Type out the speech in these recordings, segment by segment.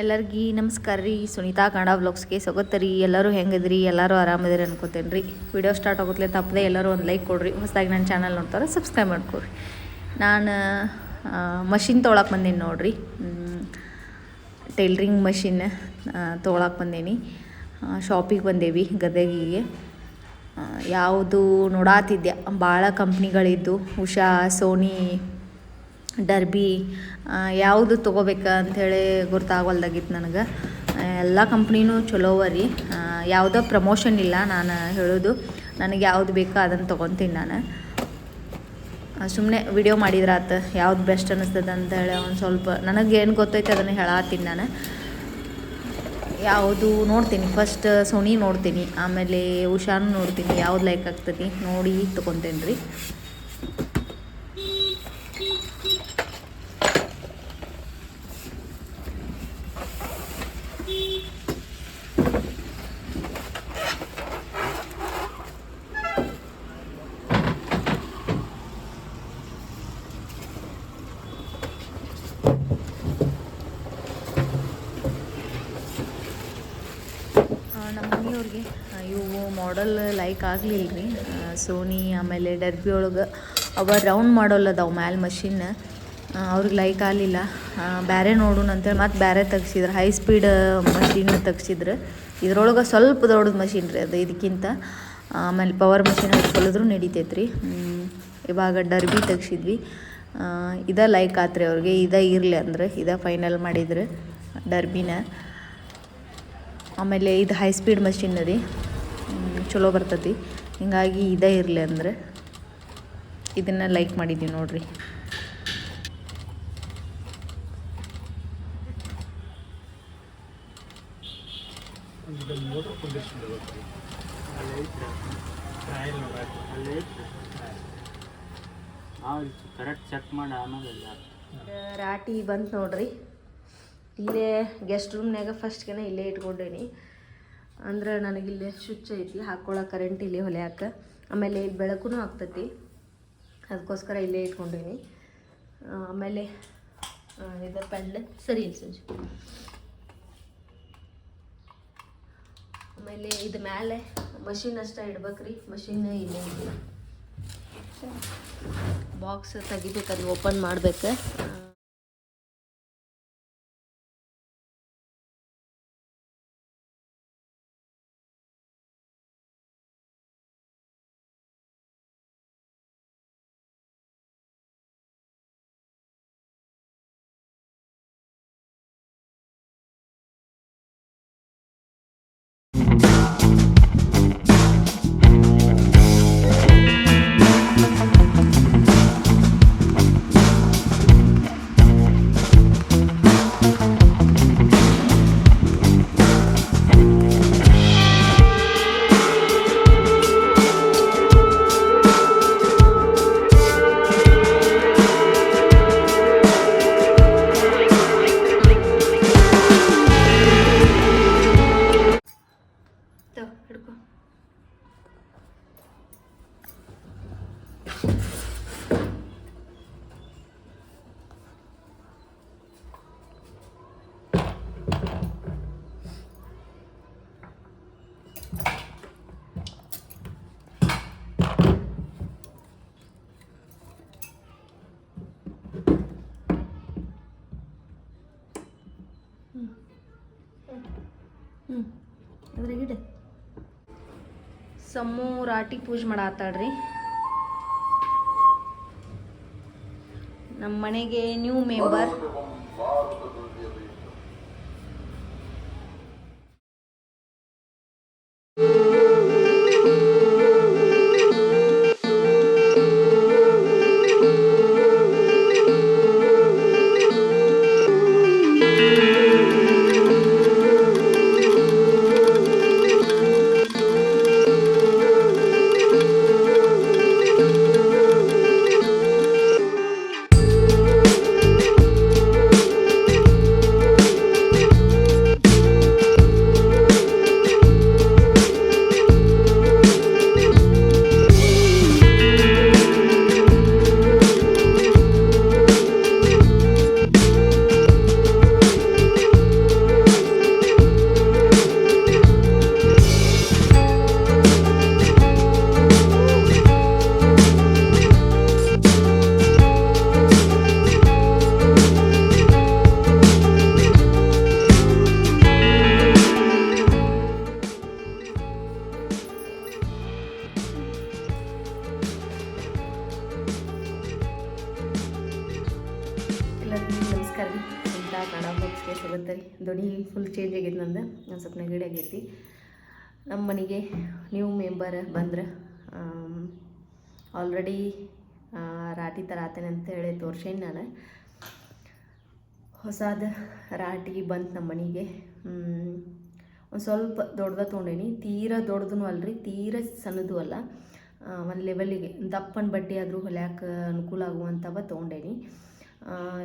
ಎಲ್ಲರಿಗೂ ನಮಸ್ಕಾರ ರೀ. ಸುನೀತಾ ಕನ್ನಡ ವ್ಲಾಗ್ಸ್ಗೆ ರೀ. ಎಲ್ಲರೂ ಹೆಂಗದ್ರಿ? ಎಲ್ಲರೂ ಆರಾಮದಿರಿ ಅನ್ಕೋತೇನೆ ರೀ ವಿಡಿಯೋ ಸ್ಟಾರ್ಟ್ ಆಗೋತ್ಲೆ ತಪ್ಪದೆ ಎಲ್ಲರೂ ಒಂದು ಲೈಕ್ ಕೊಡ್ರಿ. ಹೊಸದಾಗಿ ನನ್ನ ಚಾನಲ್ ನೋಡ್ತಾರೆ ಸಬ್ಸ್ಕ್ರೈಬ್ ಮಾಡ್ಕೊರಿ ನಾನು ಮಷಿನ್ ತೊಳಕ್ಕೆ ಬಂದೇನೆ ನೋಡ್ರಿ. ಟೈಲ್ರಿಂಗ್ ಮಷಿನ್ ತೊಗೊಳಕ್ಕೆ ಬಂದೀನಿ. ಶಾಪಿಗೆ ಬಂದೇವಿ ಗದಗಿಗೆ ಯಾವುದು ನೋಡಾತಿದ್ದೆ. ಭಾಳ ಕಂಪ್ನಿಗಳಿದ್ದು. ಉಷಾ, ಸೋನಿ ಡರ್ಬಿ ಯಾವುದು ತೊಗೋಬೇಕು ಅಂಥೇಳಿ ಗೊತ್ತಾಗವಲ್ದಾಗಿತ್ತು ನನಗೆ. ಎಲ್ಲ ಕಂಪ್ನಿನೂ ಚಲೋ ಅವ ರೀ. ಯಾವುದೋ ಪ್ರಮೋಷನ್ ಇಲ್ಲ ನಾನು ಹೇಳೋದು. ನನಗೆ ಯಾವ್ದು ಬೇಕೋ ಅದನ್ನು ತೊಗೊತೀನಿ ನಾನು. ಸುಮ್ಮನೆ ವಿಡಿಯೋ ಮಾಡಿದ್ರಾತ ಯಾವ್ದು ಬೆಸ್ಟ್ ಅನ್ನಿಸ್ತದೆ ಅಂತ ಹೇಳಿ ಒಂದು ಸ್ವಲ್ಪ ನನಗೇನು ಗೊತ್ತೈತೆ ಅದನ್ನು ಹೇಳತ್ತೀನಿ ನಾನು. ಯಾವುದು ನೋಡ್ತೀನಿ ಫಸ್ಟ್ ಸೋನಿ ನೋಡ್ತೀನಿ, ಆಮೇಲೆ ಉಷಾನು ನೋಡ್ತೀನಿ, ಯಾವ್ದು ಲೈಕ್ ಆಗ್ತದೆ ನೋಡಿ ತೊಗೊತೇನೆ ರೀ ಮನೆಯವ್ರಿಗೆ ಇವು ಮಾಡಲ್ ಲೈಕ್ ಆಗಲಿಲ್ಲ ರೀ ಸೋನಿ ಆಮೇಲೆ ಡರ್ಬಿ ಒಳಗೆ ಅವ ರೌಂಡ್ ಮಾಡಲ್ ಅದಾವ ಮ್ಯಾಲೆ ಮಷಿನ್ ಅವ್ರಿಗೆ ಲೈಕ್ ಆಗಲಿಲ್ಲ. ಬೇರೆ ನೋಡೋಣ ಅಂತೇಳಿ ಮತ್ತೆ ಬೇರೆ ತೆಗ್ಸಿದ್ರು. ಹೈ ಸ್ಪೀಡ್ ಮಷಿನ್ ತೆಗ್ಸಿದ್ರು. ಇದ್ರೊಳಗೆ ಸ್ವಲ್ಪ ದೊಡ್ಡದು ಮಷಿನ್ ರೀ ಅದು ಇದಕ್ಕಿಂತ ಆಮೇಲೆ ಪವರ್ ಮಷಿನ್ ಹಚ್ಕೊಳ್ಳಿದ್ರು ನಡಿತೈತೆ ರೀ ಇವಾಗ ಡರ್ಬಿ ತೆಗ್ಸಿದ್ವಿ. ಇದ ಲೈಕ್ ಆತ್ರಿ ಅವ್ರಿಗೆ. ಇದ ಇರಲಿ ಅಂದ್ರೆ ಇದ ಫೈನಲ್ ಮಾಡಿದ್ರು ಡರ್ಬಿನ ಆಮೇಲೆ ಇದು ಹೈ ಸ್ಪೀಡ್ ಮಷಿನ್ ರೀ ಚಲೋ ಬರ್ತತಿ. ಹಿಂಗಾಗಿ ಇದೇ ಇರಲಿ ಅಂದ್ರೆ ಇದನ್ನು ಲೈಕ್ ಮಾಡಿದ್ದೀವಿ ನೋಡ್ರಿ. ರಾಟಿ ಬಂತು ನೋಡ್ರಿ. ಇಲ್ಲೇ ಗೆಸ್ಟ್ ರೂಮ್ನಾಗ ಫಸ್ಟ್ಗೆನ ಇಲ್ಲೇ ಇಟ್ಕೊಂಡೇನಿ. ಅಂದ್ರೆ ನನಗಿಲ್ಲೇ ಸ್ವಿಚ್ ಐತಿ ಹಾಕ್ಕೊಳ್ಳೋ ಕರೆಂಟ್ ಇಲ್ಲಿ ಹೊಲ್ಯಾಕ. ಆಮೇಲೆ ಇಲ್ಲಿ ಬೆಳಕು ಆಗ್ತೈತಿ. ಅದಕ್ಕೋಸ್ಕರ ಇಲ್ಲೇ ಇಟ್ಕೊಂಡೇನಿ. ಆಮೇಲೆ ಇದು ಪೆಂಡ್ಲ್ ಸರಿ ಇಲ್ಲ ಸಂಜೆ. ಆಮೇಲೆ ಇದು ಮೇಲೆ ಮಷಿನ್ ಅಷ್ಟೇ ಇಡ್ಬೇಕ್ರಿ ಮಷಿನ್ ಇಲ್ಲೇ ಇಲ್ಲ ಬಾಕ್ಸ್ ತೆಗಿಬೇಕು, ಅದು ಓಪನ್ ಮಾಡ್ಬೇಕು. ಸಮ್ಮು ರಾಟಿ ಪೂಜೆ ಮಾಡತ್ತಾಳ್ರಿ ನಮ್ಮ ಮನೆಗೆ ನ್ಯೂ ಮೆಂಬರ್ ಧ್ವನಿ ಫುಲ್ ಚೇಂಜ್ ಆಗೈತೆ ನಂದು. ಒಂದು ಸ್ವಲ್ಪ ನೆಗಡಿ ಆಗೈತಿ. ನಮ್ಮ ಮನೆಗೆ ನ್ಯೂ ಮೆಂಬರ್ ಬಂದ್ರೆ ಆಲ್ರೆಡಿ ರಾಟಿ ಥರ ಆತೇನೆ ಅಂತ ಹೇಳಿ ತೋರ್ಸೇನಿ ನಾನು. ಹೊಸದ ರಾಟಿ ಬಂತು ನಮ್ಮ ಮನೆಗೆ. ಒಂದು ಸ್ವಲ್ಪ ದೊಡ್ಡದ ತೊಗೊಂಡೇನಿ. ತೀರಾ ದೊಡ್ಡದೂ ಅಲ್ರಿ, ತೀರಾ ಸಣ್ಣದು ಅಲ್ಲ. ಒಂದು ಲೆವೆಲಿಗೆ ದಪ್ಪನ ಬಟ್ಟೆ ಆದರೂ ಹೊಲ್ಯಾಕ ಅನುಕೂಲ ಆಗುವಂಥವ ತೊಗೊಂಡೇನಿ.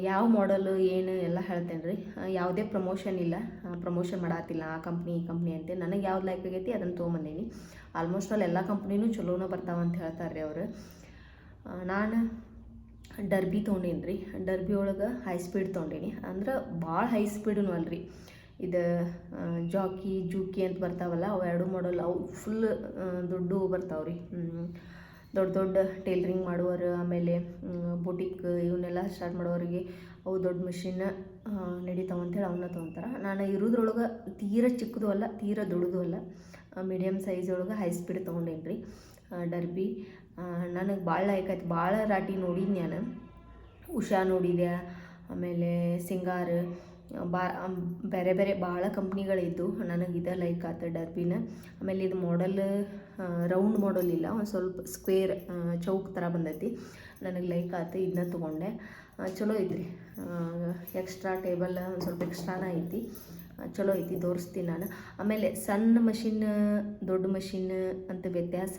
ಯಾವ ಮಾಡಲು ಏನು ಎಲ್ಲ ಹೇಳ್ತೇನೆ ರೀ. ಯಾವುದೇ ಪ್ರಮೋಷನ್ ಇಲ್ಲ. ಪ್ರಮೋಷನ್ ಮಾಡತ್ತಿಲ್ಲ ಆ ಕಂಪ್ನಿ ಈ ಕಂಪ್ನಿ ಅಂತ. ನನಗೆ ಯಾವ್ದು ಲೈಕ್ ಆಗೈತಿ ಅದನ್ನು ತೊಗೊಂಬಂದೀನಿ. ಆಲ್ಮೋಸ್ಟ್ ಆಲ್ ಎಲ್ಲ ಕಂಪ್ನಿನೂ ಚಲೋನ ಬರ್ತಾವ ಅಂತ ಹೇಳ್ತಾರೆ ರೀ ಅವರು. ನಾನು ಡರ್ಬಿ ತೊಗೊಂಡೇನಿ ರೀ. ಡರ್ಬಿ ಒಳಗೆ ಹೈ ಸ್ಪೀಡ್ ತೊಗೊಂಡೇನಿ. ಅಂದ್ರೆ ಭಾಳ ಹೈ ಸ್ಪೀಡೂ ಅಲ್ರಿ. ಇದು ಜಾಕಿ ಜೂಕಿ ಅಂತ ಬರ್ತಾವಲ್ಲ, ಅವು ಎರಡು ಮಾಡಲ್ ಅವು ಫುಲ್ ದುಡ್ಡು ಬರ್ತಾವೆ ರೀ. ದೊಡ್ಡ ದೊಡ್ಡ ಟೇಲ್ರಿಂಗ್ ಮಾಡುವವರು, ಆಮೇಲೆ ಬುಟಿಕ್ ಇವನ್ನೆಲ್ಲ ಸ್ಟಾರ್ಟ್ ಮಾಡೋರಿಗೆ ಅವು ದೊಡ್ಡ ಮಿಷಿನ್ ನಡೀತಾವ ಅಂತೇಳಿ ಅವನ್ನ ತೊಗೊತಾರೆ. ನಾನು ಇರೋದ್ರೊಳಗೆ ತೀರ ಚಿಕ್ಕದು ಅಲ್ಲ, ತೀರ ದೊಡ್ಡದು ಅಲ್ಲ ಮೀಡಿಯಮ್ ಸೈಜ್ ಒಳಗೆ ಹೈ ಸ್ಪೀಡ್ ತೊಗೊಂಡೇನಿ ರೀ ಡರ್ಬಿ ನನಗೆ ಭಾಳ ಲೈಕ್ ಆಯ್ತು ಭಾಳ ರಾಟಿ ನೋಡಿದ್ನಿ ನಾನು. ಉಷಾ ನೋಡಿದೆ ಆಮೇಲೆ ಸಿಂಗಾರ, ಬಾ ಬೇರೆ ಬೇರೆ ಭಾಳ ಕಂಪ್ನಿಗಳಿದ್ದು ನನಗೆ ಇದು ಲೈಕ್ ಆತು ಡರ್ಬಿನ ಆಮೇಲೆ ಇದು ಮಾಡಲ್ ರೌಂಡ್ ಮಾಡಲ್ ಇಲ್ಲ, ಒಂದು ಸ್ವಲ್ಪ ಸ್ಕ್ವೇರ್ ಚೌಕ್ ಥರ ಬಂದೈತಿ. ನನಗೆ ಲೈಕ್ ಆತು ಇದನ್ನ ತೊಗೊಂಡೆ. ಚಲೋ ಐತ್ರಿ. ಎಕ್ಸ್ಟ್ರಾ ಟೇಬಲ್ ಒಂದು ಸ್ವಲ್ಪ ಎಕ್ಸ್ಟ್ರಾನ ಐತಿ. ಚಲೋ ಐತಿ, ತೋರಿಸ್ತೀನಿ ನಾನು. ಆಮೇಲೆ ಸಣ್ಣ ಮಷಿನ್ ದೊಡ್ಡ ಮಷಿನ್ ಅಂತ ವ್ಯತ್ಯಾಸ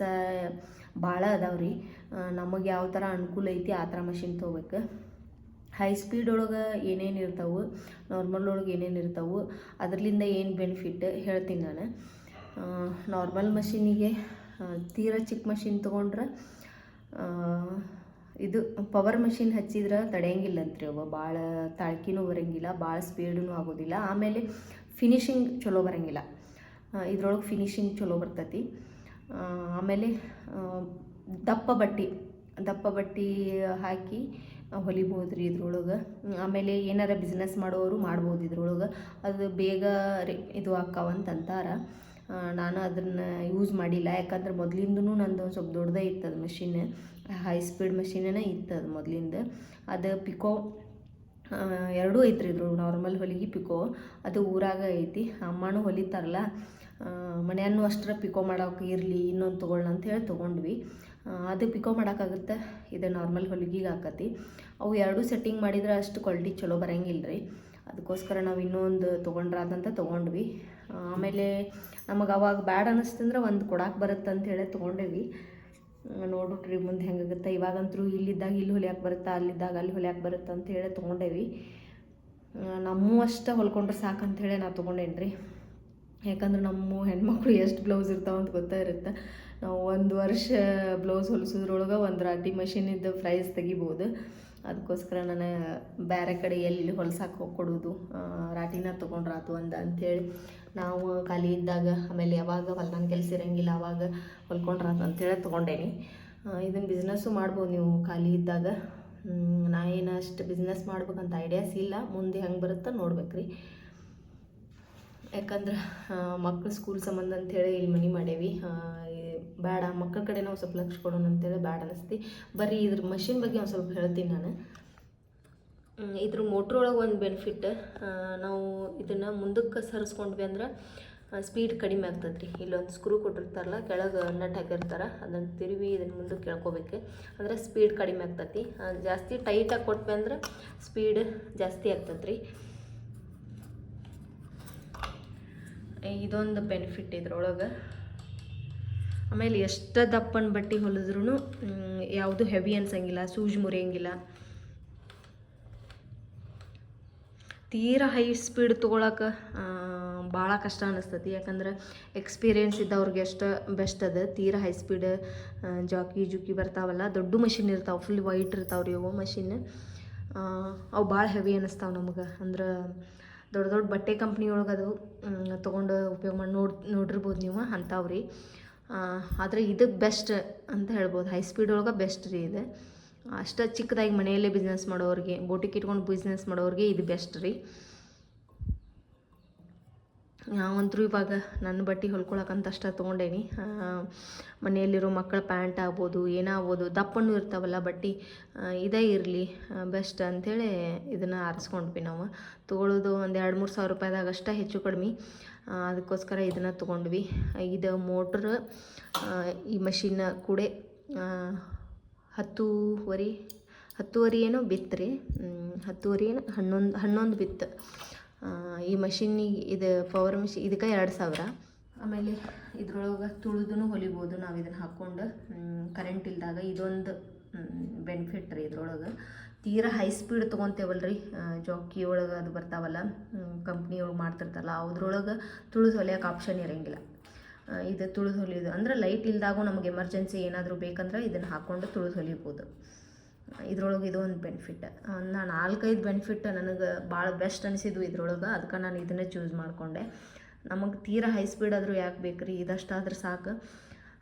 ಭಾಳ ಅದಾವ್ರಿ ನಮಗೆ ಯಾವ ಥರ ಅನುಕೂಲ ಐತಿ, ಆ ಥರ ಮಷಿನ್ ತೊಗೋಬೇಕು. ಹೈ ಸ್ಪೀಡ್ ಒಳಗೆ ಏನೇನು ಇರ್ತಾವೆ ನಾರ್ಮಲ್ ಒಳಗೆ ಏನೇನು ಇರ್ತಾವೆ ಅದರಿಂದ ಏನು ಬೆನಿಫಿಟ್ ಹೇಳ್ತೀನಿ ನಾನು. ನಾರ್ಮಲ್ ಮಷೀನಿಗೆ ತೀರಾ ಚಿಕ್ಕ ಮಷಿನ್ ತೊಗೊಂಡ್ರೆ ಇದು ಪವರ್ ಮಷಿನ್ ಹಚ್ಚಿದ್ರೆ ತಡೆಯಂಗಿಲ್ಲ ಅಂತ್ರಿ ಅವ ಭಾಳ ತಾಳ್ಕಿನೂ ಬರಂಗಿಲ್ಲ ಭಾಳ ಸ್ಪೀಡೂ ಆಗೋದಿಲ್ಲ. ಆಮೇಲೆ ಫಿನಿಶಿಂಗ್ ಚಲೋ ಬರಂಗಿಲ್ಲ. ಇದ್ರೊಳಗೆ ಫಿನಿಶಿಂಗ್ ಚಲೋ ಬರ್ತೈತಿ. ಆಮೇಲೆ ದಪ್ಪ ಬಟ್ಟೆ, ದಪ್ಪ ಬಟ್ಟಿ ಹಾಕಿ ಹೊಲಿಬೋದು ರೀ ಇದ್ರೊಳಗೆ ಆಮೇಲೆ ಏನಾರ ಬಿಸ್ನೆಸ್ ಮಾಡೋರು ಮಾಡ್ಬೋದು ಇದ್ರೊಳಗೆ. ಅದು ಬೇಗ ಇದು ಅಂತಾರ. ನಾನು ಅದನ್ನು ಯೂಸ್ ಮಾಡಿಲ್ಲ. ಯಾಕಂದ್ರೆ ಮೊದಲಿಂದನೂ ನಂದು ಸ್ವಲ್ಪ ದೊಡ್ಡದೇ ಇತ್ತು ಅದು ಮಷಿನ್ ಹೈ ಸ್ಪೀಡ್ ಮಷಿನೇ ಇತ್ತು ಅದು ಮೊದಲಿಂದ. ಅದು ಪಿಕೋ ಎರಡೂ ಐತ್ರಿ ಇದ್ರು ನಾರ್ಮಲ್ ಹೊಲಿಗೆ ಪಿಕೋ ಅದು ಊರಾಗ ಐತಿ. ಅಮ್ಮನೂ ಹೊಲಿತಾರಲ್ಲ. ಮನೆಯನ್ನು ಅಷ್ಟರ ಪಿಕೋ ಮಾಡೋಕೆ ಇರಲಿ, ಇನ್ನೊಂದು ತೊಗೊಳ್ಳೋಣ ಅಂತ ಹೇಳಿ ತೊಗೊಂಡ್ವಿ. ಅದು ಪಿಕೋ ಮಾಡೋಕ್ಕಾಗುತ್ತೆ? ಇದು ನಾರ್ಮಲ್ ಹೊಲಿಗೆಗೆ ಆಕತಿ. ಅವು ಎರಡೂ ಸೆಟ್ಟಿಂಗ್ ಮಾಡಿದ್ರೆ ಅಷ್ಟು ಕ್ವಾಲಿಟಿ ಚಲೋ ಬರಂಗಿಲ್ಲ ರೀ ಅದಕ್ಕೋಸ್ಕರ ನಾವು ಇನ್ನೊಂದು ತೊಗೊಂಡ್ರಾದಂತ ತೊಗೊಂಡ್ವಿ. ಆಮೇಲೆ ನಮಗೆ ಅವಾಗ ಬ್ಯಾಡ್ ಅನ್ನಿಸ್ತಂದ್ರೆ ಒಂದು ಕೊಡಕ್ಕೆ ಬರುತ್ತೆ ಅಂತ ಹೇಳಿ ತೊಗೊಂಡೇವಿ. ನೋಡ್ಬಿಟ್ರಿ ಮುಂದೆ ಹೆಂಗಾಗುತ್ತೆ. ಇವಾಗಂತೂ ಇಲ್ಲಿದ್ದಾಗ ಇಲ್ಲಿ ಹೊಲಿಯಾಕೆ ಬರುತ್ತಾ, ಅಲ್ಲಿದ್ದಾಗ ಅಲ್ಲಿ ಹೊಲಿಯಾಕೆ ಬರುತ್ತೆ ಅಂತ ಹೇಳಿ ತೊಗೊಂಡೇವಿ. ನಮ್ಮ ಅಷ್ಟ ಹೊಲ್ಕೊಂಡ್ರೆ ಸಾಕು ಹೇಳಿ ನಾ ತೊಗೊಂಡೇನಿ ರೀ ಯಾಕಂದ್ರೆ ನಮ್ಮ ಹೆಣ್ಮಕ್ಳು ಎಷ್ಟು ಬ್ಲೌಸ್ ಇರ್ತಾವ ಅಂತ ಗೊತ್ತಾ ಇರುತ್ತೆ. ನಾವು ಒಂದು ವರ್ಷ ಬ್ಲೌಸ್ ಹೊಲಿಸೋದ್ರೊಳಗೆ ಒಂದು ರಾಟಿ ಮಷೀನಿದ್ದು ಪ್ರೈಸ್ ತೆಗಿಬೋದು. ಅದಕ್ಕೋಸ್ಕರ ನಾನು ಬೇರೆ ಕಡೆ ಎಲ್ಲಿ ಹೊಲ್ಸಕ್ಕೆ ಹೋಗಿ ಕೊಡೋದು ತೊಗೊಂಡ್ರ ರಾಟಿನ ತೊಗೊಂಡ್ರಾತು ಅಂದ ಅಂಥೇಳಿ ನಾವು ಖಾಲಿ ಇದ್ದಾಗ, ಆಮೇಲೆ ಯಾವಾಗ ಹೊಲ್ದಾನ ಕೆಲಸ ಇರಂಗಿಲ್ಲ, ಅವಾಗ ಹೊಲ್ಕೊಂಡ್ರಾತು ಅಂತೇಳಿ ತೊಗೊಂಡೇನಿ. ಇದನ್ನು ಬಿಸ್ನೆಸ್ಸು ಮಾಡ್ಬೋದು ನೀವು ಖಾಲಿ ಇದ್ದಾಗ. ನಾ ಏನು ಅಷ್ಟು ಬಿಸ್ನೆಸ್ ಮಾಡ್ಬೇಕಂತ ಐಡಿಯಾಸ್ ಇಲ್ಲ, ಮುಂದೆ ಹೆಂಗೆ ಬರುತ್ತೋ ನೋಡ್ಬೇಕ್ರಿ. ಯಾಕಂದ್ರೆ ಮಕ್ಕಳು ಸ್ಕೂಲ್ ಸಂಬಂಧ ಅಂತೇಳಿ ಇಲ್ಲಿ ಮನೆ ಮಾಡೇವಿ. ಬೇಡ, ಮಕ್ಕಳ ಕಡೆ ನಾವು ಸ್ವಲ್ಪ ಲಕ್ಷ ಕೊಡೋಣ ಅಂತೇಳಿ ಬೇಡ ಅನಿಸ್ತಿ. ಬರೀ ಇದ್ರ ಮಷಿನ್ ಬಗ್ಗೆ ಒಂದು ಸ್ವಲ್ಪ ಹೇಳ್ತೀನಿ ನಾನು. ಇದ್ರ ಮೋಟ್ರ್ ಒಳಗೆ ಒಂದು ಬೆನಿಫಿಟ್ ನಾವು ಇದನ್ನು ಮುಂದಕ್ಕೆ ಸರಿಸ್ಕೊಂಡ್ವಿ ಅಂದ್ರೆ ಸ್ಪೀಡ್ ಕಡಿಮೆ ಆಗ್ತದೆ ರೀ ಇಲ್ಲೊಂದು ಸ್ಕ್ರೂ ಕೊಟ್ಟಿರ್ತಾರಲ್ಲ, ಕೆಳಗೆ ನಟ್ ಹಾಕಿರ್ತಾರೆ, ಅದನ್ನು ತಿರುವಿ ಇದನ್ನು ಮುಂದಕ್ಕೆ ಕೇಳ್ಕೊಬೇಕು ಅಂದ್ರೆ ಸ್ಪೀಡ್ ಕಡಿಮೆ ಆಗ್ತೈತಿ. ಜಾಸ್ತಿ ಟೈಟಾಗಿ ಕೊಟ್ವಿ ಅಂದ್ರೆ ಸ್ಪೀಡ್ ಜಾಸ್ತಿ ಆಗ್ತದೆ ರೀ ಇದೊಂದು ಬೆನಿಫಿಟ್ ಇದ್ರೊಳಗೆ. ಆಮೇಲೆ ಎಷ್ಟು ದಪ್ಪನ ಬಟ್ಟೆ ಹೊಲಿದ್ರೂ ಯಾವುದು ಹೆವಿ ಅನ್ಸಂಗಿಲ್ಲ, ಸೂಜ್ ಮುರಿಯಂಗಿಲ್ಲ. ತೀರಾ ಹೈ ಸ್ಪೀಡ್ ತೊಗೊಳಕ್ಕೆ ಭಾಳ ಕಷ್ಟ ಅನ್ನಿಸ್ತತಿ ಯಾಕಂದ್ರೆ ಎಕ್ಸ್ಪೀರಿಯೆನ್ಸ್ ಇದ್ದವ್ರಿಗೆ ಎಷ್ಟು ಬೆಸ್ಟ್ ಅದ. ತೀರಾ ಹೈ ಸ್ಪೀಡ್ ಜಾಕಿ, ಜುಕಿ ಬರ್ತಾವಲ್ಲ, ದೊಡ್ಡ ಮಷಿನ್ ಇರ್ತಾವೆ ಫುಲ್ ವೈಟ್ ಇರ್ತಾವ್ರಿ ಅವು ಮಷಿನ್ ಅವು ಭಾಳ ಹೆವಿ ಅನ್ನಿಸ್ತಾವೆ ನಮಗೆ. ಅಂದ್ರೆ ದೊಡ್ಡ ದೊಡ್ಡ ಬಟ್ಟೆ ಕಂಪ್ನಿ ಒಳಗೆ ಅದು ತೊಗೊಂಡು ಉಪಯೋಗ ಮಾಡಿ, ನೋಡಿ, ನೋಡಿರ್ಬೋದು ನೀವು ಅಂಥವ್ರಿ ಆದರೆ ಇದಕ್ಕೆ ಬೆಸ್ಟ್ ಅಂತ ಹೇಳ್ಬೋದು. ಹೈ ಸ್ಪೀಡ್ ಒಳಗೆ ಬೆಸ್ಟ್ ರೀ ಇದು. ಅಷ್ಟು ಚಿಕ್ಕದಾಗಿ ಮನೆಯಲ್ಲೇ ಬಿಸ್ನೆಸ್ ಮಾಡೋರಿಗೆ ಬೋಟಿಕ್ ಇಟ್ಕೊಂಡು ಬಿಸ್ನೆಸ್ ಮಾಡೋರಿಗೆ ಇದು ಬೆಸ್ಟ್ ರೀ. ನಾವಂತರೂ ಇವಾಗ ನನ್ನ ಬಟ್ಟೆ ಹೊಲ್ಕೊಳಕಂತ ಅಷ್ಟ ತೊಗೊಂಡೇನಿ. ಮನೆಯಲ್ಲಿರೋ ಮಕ್ಕಳ ಪ್ಯಾಂಟ್ ಆಗ್ಬೋದು ಏನಾಗ್ಬೋದು ದಪ್ಪನೂ ಇರ್ತಾವಲ್ಲ ಬಟ್ಟೆ ಇದೇ ಇರಲಿ ಬೆಸ್ಟ್ ಅಂಥೇಳಿ ಇದನ್ನು ಆರಿಸ್ಕೊಂಡ್ವಿ ನಾವು. ತೊಗೊಳೋದು ಒಂದು ಎರಡು ಮೂರು ಸಾವಿರ ರೂಪಾಯಿದಾಗ ಅಷ್ಟೇ ಹೆಚ್ಚು ಕಡಿಮೆ. ಅದಕ್ಕೋಸ್ಕರ ಇದನ್ನು ತೊಗೊಂಡ್ವಿ. ಇದು ಮೋಟ್ರ್ ಈ ಮಷಿನ್ನ ಕೂಡ ಹತ್ತೂವರೆ, ಹತ್ತುವರೆ ಏನೋ ಬಿತ್ತರಿ ಹತ್ತುವರೆ ಏನು, ಹನ್ನೊಂದು ಹನ್ನೊಂದು ಬಿತ್ತು ಈ ಮಷಿನ್ನಿಗೆ ಇದು ಪವರ್ ಮಷಿನ್ ಇದಕ್ಕೆ ಎರಡು ಸಾವಿರ. ಆಮೇಲೆ ಇದ್ರೊಳಗೆ ತುಳಿದು ಹೊಲಿಬೋದು ನಾವು ಇದನ್ನು ಹಾಕ್ಕೊಂಡು ಕರೆಂಟ್ ಇಲ್ದಾಗ ಇದೊಂದು ಬೆನಿಫಿಟ್ ರೀ ಇದ್ರೊಳಗೆ. ತೀರಾ ಹೈ ಸ್ಪೀಡ್ ತೊಗೊತೇವಲ್ಲ ರೀ ಜಾಕಿ ಒಳಗೆ ಅದು ಬರ್ತಾವಲ್ಲ ಕಂಪ್ನಿ ಒಳಗೆ ಮಾಡ್ತಿರ್ತಾರಲ್ಲ ಅದ್ರೊಳಗೆ ತುಳಿದು ಹೊಲಿಯೋಕೆ ಆಪ್ಷನ್ ಇರೋಂಗಿಲ್ಲ. ಇದು ತುಳಿದು ಹೊಲಿಯೋದು. ಅಂದ್ರೆ ಲೈಟ್ ಇಲ್ದಾಗೂ ನಮಗೆ ಎಮರ್ಜೆನ್ಸಿ ಏನಾದರೂ ಬೇಕಂದ್ರೆ ಇದನ್ನು ಹಾಕ್ಕೊಂಡು ತುಳಿದು ಹೊಲಿಬೋದು. ಇದ್ರೊಳಗೆ ಇದು ಒಂದು ಬೆನಿಫಿಟ್ ನಾನು ನಾಲ್ಕೈದು ಬೆನಿಫಿಟ್ ನನಗೆ ಭಾಳ ಬೆಸ್ಟ್ ಅನಿಸಿದ್ವು ಇದ್ರೊಳಗೆ ಅದಕ್ಕೆ ನಾನು ಇದನ್ನೇ ಚೂಸ್ ಮಾಡಿಕೊಂಡೆ. ನಮಗೆ ತೀರಾ ಹೈ ಸ್ಪೀಡ್ ಆದರೂ ಯಾಕೆ ಬೇಕು ರೀ ಇದಷ್ಟಾದ್ರೆ ಸಾಕು.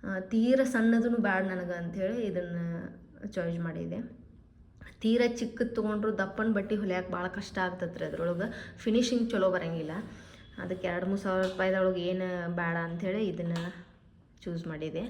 ತೀರ ತೀರಾ ಸಣ್ಣದೂ ಬ್ಯಾಡ ನನಗೆ ಅಂಥೇಳಿ ಇದನ್ನು ಚಾಯ್ಸ್ ಮಾಡಿದೆ. ತೀರಾ ಚಿಕ್ಕದು ತೊಗೊಂಡ್ರು ದಪ್ಪನ ಬಟ್ಟೆ ಹೊಲಿಯೋಕೆ ಭಾಳ ಕಷ್ಟ ಆಗ್ತದೆ ರೀ ಅದ್ರೊಳಗೆ. ಫಿನಿಶಿಂಗ್ ಚಲೋ ಬರೋಂಗಿಲ್ಲ. ಅದಕ್ಕೆ ಎರಡು ಮೂರು ಸಾವಿರ ರೂಪಾಯಿದೊಳಗೆ ಏನು ಬೇಡ ಅಂಥೇಳಿ ಇದನ್ನು ಚೂಸ್ ಮಾಡಿದೆ.